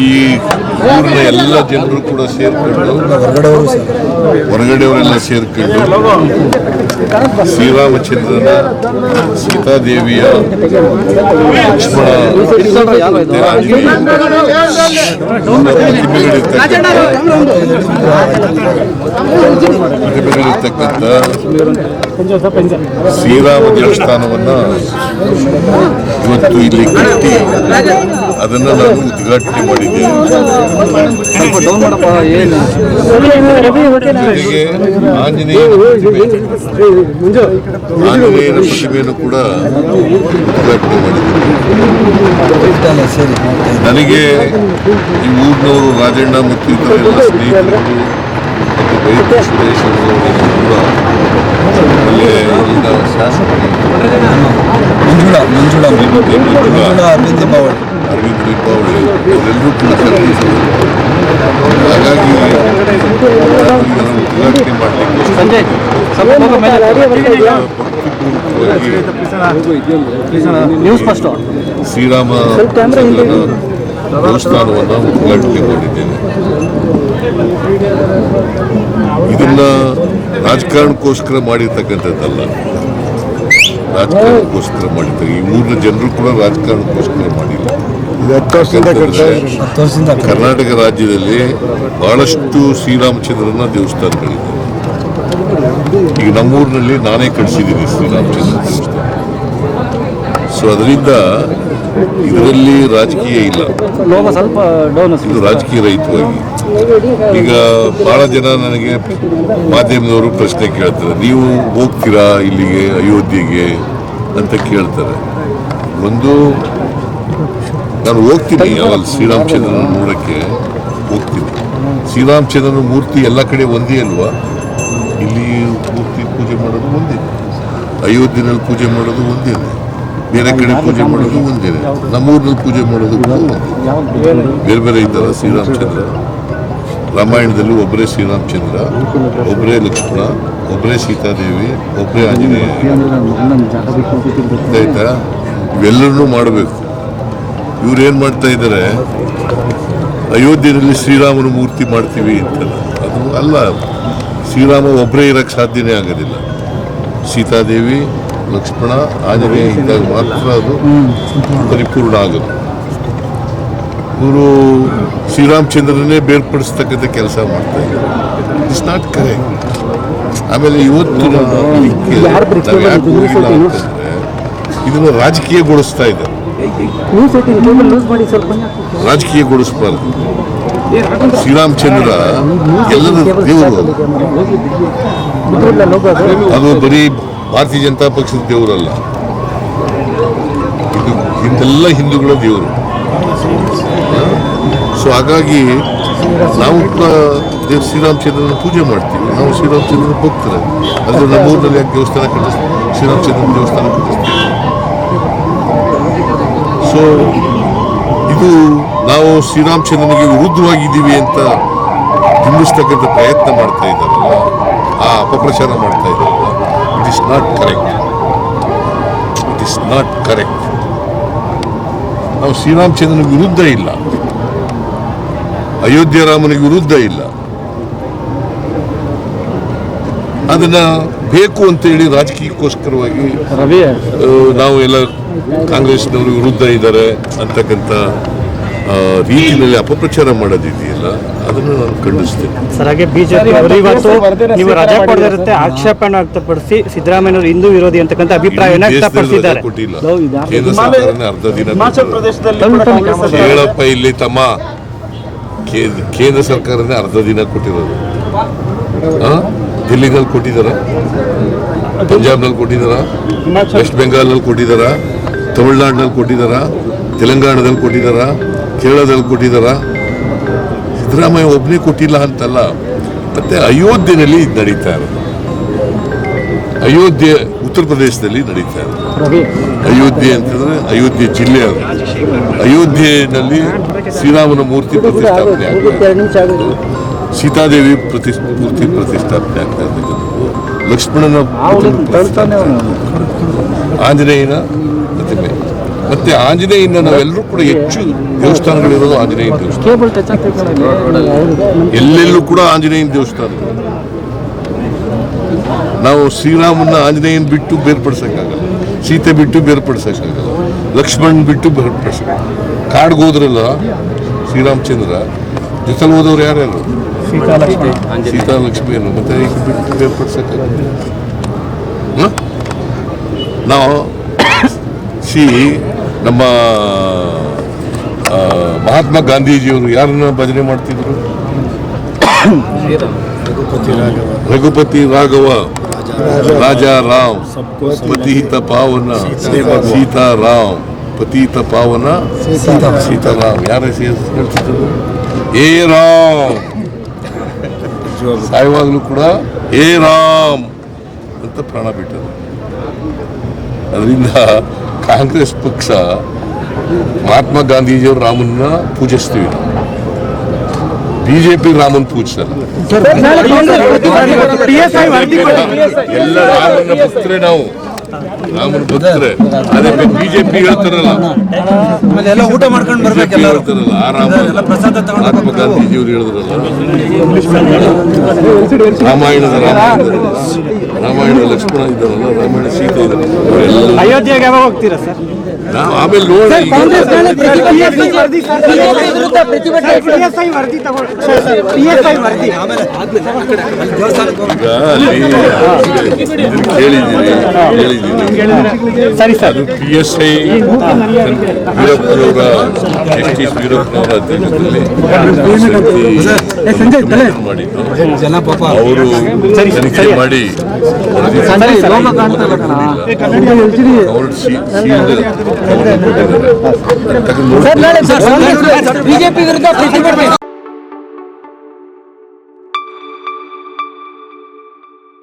ಈ ಊರಿನ ಎಲ್ಲ ಜನರು ಕೂಡ ಸೇರ್ಕೊಂಡು ಹೊರಗಡೆಯವರೆಲ್ಲ ಸೇರ್ಕೊಂಡು ಶ್ರೀರಾಮಚಂದ್ರನ ಸೀತಾದೇವಿಯ ಲಕ್ಷ್ಮಣ ಆಂಜನೇಯ ಪ್ರತಿಮೆಗಳಿರ್ತಕ್ಕಂಥ ಶ್ರೀರಾಮ ದೇವಸ್ಥಾನವನ್ನು ಇವತ್ತು ಇಲ್ಲಿ ಕಟ್ಟಿ ಅದನ್ನು ನಾನು ಉದ್ಘಾಟನೆ ಮಾಡಿದ್ದೇನೆ ಆಂಜನೇಯ ಆಂಜನೇಯನ ಪ್ರತಿಮೆ ಆಂಜನೇಯನ ಪ್ರತಿಮೆಯನ್ನು ಕೂಡ ಉದ್ಘಾಟನೆ ಮಾಡಿದ್ದೇನೆ ನನಗೆ ಈ ಊರಿನವರು ರಾಜಣ್ಣ ಮತ್ತು ಇತರ ಎಲ್ಲ ಸ್ನೇಹಿತರು ಮಂಜುಳಾ ಮಂಜುಳಾ ಹಾಗಾಗಿ ಶ್ರೀರಾಮ ದೇವಸ್ಥಾನವನ್ನು ಉದ್ಘಾಟನೆ ಮಾಡಿದ್ದೇನೆ ಇದನ್ನ ರಾಜಕಾರಣಕ್ಕೋಸ್ಕರ ಮಾಡಿರ್ತಕ್ಕಂಥದ್ದಲ್ಲ. ರಾಜಕಾರಣಕ್ಕೋಸ್ಕರ ಮಾಡಿದ್ದಾರೆ ಈ ಊರಿನ ಜನರು ಕೂಡ ರಾಜಕಾರಣಕ್ಕೋಸ್ಕರ ಮಾಡಿಲ್ಲ. ಕರ್ನಾಟಕ ರಾಜ್ಯದಲ್ಲಿ ಬಹಳಷ್ಟು ಶ್ರೀರಾಮಚಂದ್ರನ ದೇವಸ್ಥಾನಗಳಿದೆ. ಈಗ ನಮ್ಮೂರಿನಲ್ಲಿ ನಾನೇ ಕಳಿಸಿದ್ದೀನಿ ಶ್ರೀರಾಮಚಂದ್ರ ದೇವಸ್ಥಾನ. ಸೊ ಅದರಿಂದ ಇದರಲ್ಲಿ ರಾಜಕೀಯ ಇಲ್ಲ. ಇದು ರಾಜಕೀಯ ರಹಿತವಾಗಿ. ಈಗ ಬಹಳ ಜನ ನನಗೆ ಮಾಧ್ಯಮದವರು ಪ್ರಶ್ನೆ ಕೇಳ್ತಾರೆ ನೀವು ಹೋಗ್ತೀರಾ ಇಲ್ಲಿಗೆ ಅಯೋಧ್ಯೆಗೆ? ಅಂತ ಕೇಳ್ತಾರೆ. ಒಂದು ನಾನು ಹೋಗ್ತೀನಿ ಅವಲ್ಲಿ ಶ್ರೀರಾಮಚಂದ್ರನ ನೋಡಕ್ಕೆ ಹೋಗ್ತೀನಿ. ಶ್ರೀರಾಮಚಂದ್ರನ ಮೂರ್ತಿ ಎಲ್ಲ ಕಡೆ ಒಂದೇ ಅಲ್ವಾ? ಇಲ್ಲಿ ಮೂರ್ತಿ ಪೂಜೆ ಮಾಡೋದು ಒಂದೇ. ಅಯೋಧ್ಯೆಯಲ್ಲಿ ಪೂಜೆ ಮಾಡೋದು ಒಂದೇ ಬೇರೆ ಕಡೆ ಪೂಜೆ ಮಾಡೋದು ಒಂದೇ ನಮ್ಮೂರಲ್ಲಿ ಪೂಜೆ ಮಾಡೋದು ಕೂಡ ಒಂದೇ. ಬೇರೆ ಬೇರೆ ಇದ್ದಾರೆ ಶ್ರೀರಾಮಚಂದ್ರ. ರಾಮಾಯಣದಲ್ಲಿ ಒಬ್ಬರೇ ಶ್ರೀರಾಮಚಂದ್ರ ಒಬ್ಬರೇ ಲಕ್ಷ್ಮಣ ಒಬ್ಬರೇ ಸೀತಾದೇವಿ ಒಬ್ಬರೇ ಆಂಜನೇಯ. ಆಯ್ತಾ? ಇವೆಲ್ಲರನ್ನೂ ಮಾಡಬೇಕು. ಇವ್ರು ಏನು ಮಾಡ್ತಾ ಇದ್ದಾರೆ? ಅಯೋಧ್ಯೆಯಲ್ಲಿ ಶ್ರೀರಾಮನ ಮೂರ್ತಿ ಮಾಡ್ತೀವಿ ಅಂತ ಅದು ಅಲ್ಲ. ಶ್ರೀರಾಮ ಒಬ್ಬರೇ ಇರೋಕ್ಕೆ ಸಾಧ್ಯನೇ ಆಗೋದಿಲ್ಲ. ಸೀತಾದೇವಿ ಲಕ್ಷ್ಮಣ ಆಂಜನೇಯ ಇದ್ದಾಗ ಮಾತ್ರ ಅದು ಪರಿಪೂರ್ಣ ಆಗೋದು. ಇವರು ಶ್ರೀರಾಮಚಂದ್ರನೇ ಬೇರ್ಪಡಿಸ್ತಕ್ಕಂಥ ಕೆಲಸ ಮಾಡ್ತಾ ಇದ್ದಾರೆ. ಇಟ್ಸ್ ನಾಟ್ ಕರೆಕ್ಟ್ ಆಮೇಲೆ ಇವತ್ತು ನಾವು ಇದಕ್ಕೆ ನಾವು ಯಾಕೆ ಹೋಗಿಲ್ಲ ಅಂತಂದ್ರೆ ಇದನ್ನು ರಾಜಕೀಯಗೊಳಿಸ್ತಾ ಇದ್ದಾರೆ. ರಾಜಕೀಯಗೊಳಿಸಬಾರ್ದು. ಶ್ರೀರಾಮಚಂದ್ರ ಎಲ್ಲರೂ ದೇವರು. ಅದು ಬರೀ ಭಾರತೀಯ ಜನತಾ ಪಕ್ಷದ ದೇವರಲ್ಲ. ಇದು ಹಿಂದೆಲ್ಲ ಹಿಂದೂಗಳ ದೇವರು. ಸೊ ಹಾಗಾಗಿ ನಾವು ದೇವ್ ಶ್ರೀರಾಮಚಂದ್ರನ ಪೂಜೆ ಮಾಡ್ತೀವಿ. ನಾವು ಶ್ರೀರಾಮಚಂದ್ರನ ಭಕ್ತರು. ಅಂದರೆ ನಮ್ಮ ಊರಿನಲ್ಲಿ ಯಾಕೆ ದೇವಸ್ಥಾನ ಕಟ್ಟಿಸ್ತೀವಿ? ಶ್ರೀರಾಮಚಂದ್ರನ ದೇವಸ್ಥಾನ ಕಟ್ಟಿಸ್ತೀವಿ. ಸೊ ಇದು ನಾವು ಶ್ರೀರಾಮಚಂದ್ರನಿಗೆ ವಿರುದ್ಧವಾಗಿದ್ದೀವಿ ಅಂತ ಬಿಂಬಿಸ್ತಕ್ಕಂಥ ಪ್ರಯತ್ನ ಮಾಡ್ತಾ ಇದ್ದಾರಲ್ಲ, ಆ ಅಪಪ್ರಚಾರ ಮಾಡ್ತಾ ಇದ್ದಾರೆ. Is not correct it is not correct ನಾವು ಶ್ರೀರಾಮಚಂದ್ರನ ವಿರುದ್ಧ ಇಲ್ಲ. ಅಯೋಧ್ಯ ರಾಮನಿಗೆ ವಿರುದ್ಧ ಇಲ್ಲ. ಅದನ್ನ ಬೇಕು ಅಂತೇಳಿ ರಾಜಕೀಯಕ್ಕೋಸ್ಕರವಾಗಿ ನಾವು ಎಲ್ಲ ಕಾಂಗ್ರೆಸ್ನವರು ವಿರುದ್ಧ ಇದ್ದಾರೆ ಅಂತಕ್ಕಂಥ ರೀತಿಯಲ್ಲಿ ಅಪಪ್ರಚಾರ ಮಾಡೋದಿದೆಯಲ್ಲ. ಅದನ್ನು ನಾನು ಖಂಡಿಸ್ತೇನೆ ಸರ್ ಹಾಗೆ ಬಿಜೆಪಿ ಅವರು ಇವತ್ತು ನೀವು ರಜೆ ಕೊಡದಿರುತ್ತೆ ಆಕ್ಷೇಪಣೆ ವ್ಯಕ್ತಪಡಿಸಿ ಸಿದ್ದರಾಮಯ್ಯವರು ಹಿಂದೂ ವಿರೋಧಿ ಅಂತಕ್ಕಂಥ ಅಭಿಪ್ರಾಯವನ್ನ ರಜೆ ವ್ಯಕ್ತಪಡಿಸಿದ್ದಾರೆ. ಕೊಟ್ಟಿಲ್ಲ. ಕೇಂದ್ರ ಸರ್ಕಾರನೇ ಅರ್ಧ ದಿನ ಕೊಟ್ಟಿರೋದು. ಹೇಳಪ್ಪ ಇಲ್ಲಿ ತಮ್ಮ ಕೇ- ಕೇಂದ್ರ ಸರ್ಕಾರನೇ ಅರ್ಧ ದಿನ ಕೊಟ್ಟಿರೋದು. ಆ? ದಿಲ್ಲಿನಲ್ಲಿ ಕೊಟ್ಟಿದ್ದಾರ? ಪಂಜಾಬ್ನಲ್ಲಿ ಕೊಟ್ಟಿದ್ದಾರ? ವೆಸ್ಟ್ ಬೆಂಗಾಲ್ನಲ್ಲಿ ಕೊಟ್ಟಿದ್ದಾರ? ತಮಿಳ್ನಾಡಿನಲ್ಲಿ ಕೊಟ್ಟಿದ್ದಾರ? ತೆಲಂಗಾಣದಲ್ಲಿ ಕೊಟ್ಟಿದ್ದಾರ? ಕೇರಳದಲ್ಲಿ ಕೊಟ್ಟಿದ್ದಾರ? ಸಿದ್ದರಾಮಯ್ಯ ಒಬ್ಬನೇ ಕೊಟ್ಟಿಲ್ಲ ಅಂತಲ್ಲ. ಮತ್ತೆ ಅಯೋಧ್ಯೆಯಲ್ಲಿ ಇದು ನಡೀತಾ ಇರೋದು. ಅಯೋಧ್ಯೆ, ಉತ್ತರ ಪ್ರದೇಶದಲ್ಲಿ ನಡೀತಾ ಇರೋದು. ಅಯೋಧ್ಯೆ ಅಂತಂದ್ರೆ ಅಯೋಧ್ಯೆ ಜಿಲ್ಲೆ ಅದು. ಅಯೋಧ್ಯೆಯಲ್ಲಿ ಶ್ರೀರಾಮನ ಮೂರ್ತಿ ಪ್ರತಿಷ್ಠಾಪನೆ ಸೀತಾದೇವಿ ಪ್ರತಿ, ಮೂರ್ತಿ ಪ್ರತಿಷ್ಠಾಪನೆ ಆಗ್ತಾ ಇರ್ತಕ್ಕಂಥದ್ದು ಲಕ್ಷ್ಮಣನ ಆಂಜನೇಯನ ಮತ್ತೆ ಆಂಜನೇಯನ ನಾವೆಲ್ಲರೂ ಕೂಡ ಹೆಚ್ಚು ದೇವಸ್ಥಾನಗಳಿರೋದು ಆಂಜನೇಯ ದೇವಸ್ಥಾನ. ಎಲ್ಲೆಲ್ಲೂ ಕೂಡ ಆಂಜನೇಯನ ದೇವಸ್ಥಾನ. ನಾವು ಶ್ರೀರಾಮನ ಆಂಜನೇಯನ ಬಿಟ್ಟು ಬೇರ್ಪಡಿಸೋಕ್ಕಾಗಲ್ಲ. ಸೀತೆ ಬಿಟ್ಟು ಬೇರ್ಪಡಿಸೋಕ್ಕಾಗಲ್ಲ. ಲಕ್ಷ್ಮಣ್ ಬಿಟ್ಟು ಬೇರ್ಪಡಿಸೋಕ್ಕೆ ಕಾಡ್ಗೆ ಹೋದ್ರಲ್ಲ ಶ್ರೀರಾಮಚಂದ್ರ ಜೊತೆಲಿ ಹೋದವ್ರು ಯಾರ್ಯಾರು ಸೀತಾ ಲಕ್ಷ್ಮಿಯನ್ನು ಮತ್ತೆ ಬಿಟ್ಟು ಬೇರ್ಪಡಿಸೋಕ್ಕಾಗಲ್ಲ? ನಾವು ಸಿ ನಮ್ಮ ಮಹಾತ್ಮ ಗಾಂಧೀಜಿಯವರು ಯಾರನ್ನ ಭಜನೆ ಮಾಡ್ತಿದ್ರು? ರಘುಪತಿ ರಾಘವ, ರಾಜ ರಾಮ್ ಪತಿಹಿತ ಪಾವನ ಸೀತಾರಾಮ್ ಪತಿಹಿತ ಪಾವನ ಸೀತಾರಾಮ್ ಯಾರ ಏ ರಾಮ್. ಸಾಯುವಾಗಲೂ ಕೂಡ ಏ ರಾಮ್ ಅಂತ ಪ್ರಾಣ ಬಿಟ್ಟರು. ಅದರಿಂದ ಕಾಂಗ್ರೆಸ್ ಪಕ್ಷ ಮಹಾತ್ಮ ಗಾಂಧೀಜಿಯವರು ರಾಮನ್ನ ಪೂಜಿಸ್ತೀವಿ ಬಿಜೆಪಿ ರಾಮನ್ ಪೂಜಿಸಲ್ಲ. ಎಲ್ಲ ರಾಮನ ಪುತ್ರ ನಾವು. ರಾಮನ ಪುತ್ರ ಅದೇ ಬಿಜೆಪಿ ಹೇಳ್ತಾರಲ್ಲ. ಎಲ್ಲ ಊಟ ಮಾಡ್ಕೊಂಡು ಬರ್ಬೇಕು ಎಲ್ಲರೂ. ಎಲ್ಲ ಪ್ರಸಾದ ತಗೊಂಡು ಮಹಾತ್ಮ ಗಾಂಧೀಜಿಯವರು ಹೇಳಿದ್ರಲ್ಲ. ರಾಮಾಯಣದ ರಾಮ ರಾಮಾಯಣದ ಲಕ್ಷ್ಮಣ ಇದ್ದಾರಲ್ಲ ರಾಮಾಯಣ ಸೀತೆ ಇದ್ದಾರೆ ಅವರೆಲ್ಲ ಅಯೋಧ್ಯೆಗೆ ಯಾವಾಗ ಹೋಗ್ತೀರಾ ಸರ್? ನಾವು ಆಮೇಲೆ ನೋಡಿ ಕೇಳಿದ್ದೀನಿ ಕೇಳಿದ್ದೀನಿ ಸರಿ ಸರ್ ಅದು ಪಿ ಎಸ್ ಐ ವೀರಪ್ಪನವರ ಜಸ್ಟಿಸ್ ವೀರಪ್ಪನವರ ಅಧ್ಯಕ್ಷತೆಯಲ್ಲಿ ಮಾಡಿದ್ದು. ಪಾಪ. ಅವರು ತನಿಖೆ ಮಾಡಿ ಅವ್ರು సార్ బీజేపీ విరుద్ధ